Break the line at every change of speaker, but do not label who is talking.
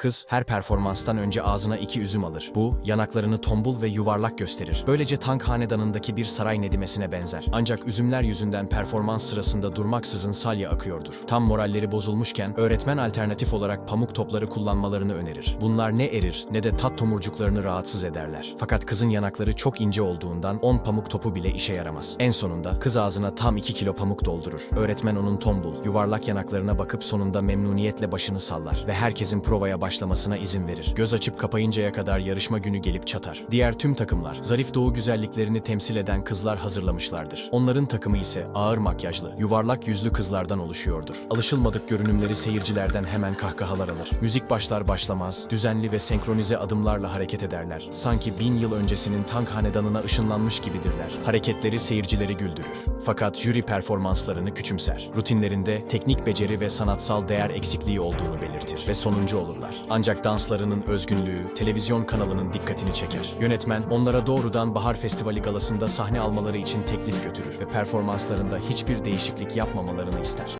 Kız her performanstan önce ağzına iki üzüm alır. Bu, yanaklarını tombul ve yuvarlak gösterir. Böylece tank hanedanındaki bir saray nedimesine benzer. Ancak üzümler yüzünden performans sırasında durmaksızın salya akıyordur. Tam moralleri bozulmuşken öğretmen alternatif olarak pamuk topları kullanmalarını önerir. Bunlar ne erir ne de tat tomurcuklarını rahatsız ederler. Fakat kızın yanakları çok ince olduğundan 10 pamuk topu bile işe yaramaz. En sonunda kız ağzına tam 2 kilo pamuk doldurur. Öğretmen onun tombul, yuvarlak yanaklarına bakıp sonunda memnuniyetle başını sallar ve herkesin provaya başlamasına izin verir. Göz açıp kapayıncaya kadar yarışma günü gelip çatar. Diğer tüm takımlar, zarif doğu güzelliklerini temsil eden kızlar hazırlamışlardır. Onların takımı ise ağır makyajlı, yuvarlak yüzlü kızlardan oluşuyordur. Alışılmadık görünümleri seyircilerden hemen kahkahalar alır. Müzik başlar başlamaz, düzenli ve senkronize adımlarla hareket ederler. Sanki bin yıl öncesinin tank hanedanına ışınlanmış gibidirler. Hareketleri seyircileri güldürür. Fakat jüri performanslarını küçümser. Rutinlerinde teknik beceri ve sanatsal değer eksikliği olduğunu belirtir ve sonuncu olurlar. Ancak danslarının özgünlüğü televizyon kanalının dikkatini çeker. Yönetmen onlara doğrudan Bahar Festivali galasında sahne almaları için teklif götürür ve performanslarında hiçbir değişiklik yapmamalarını ister.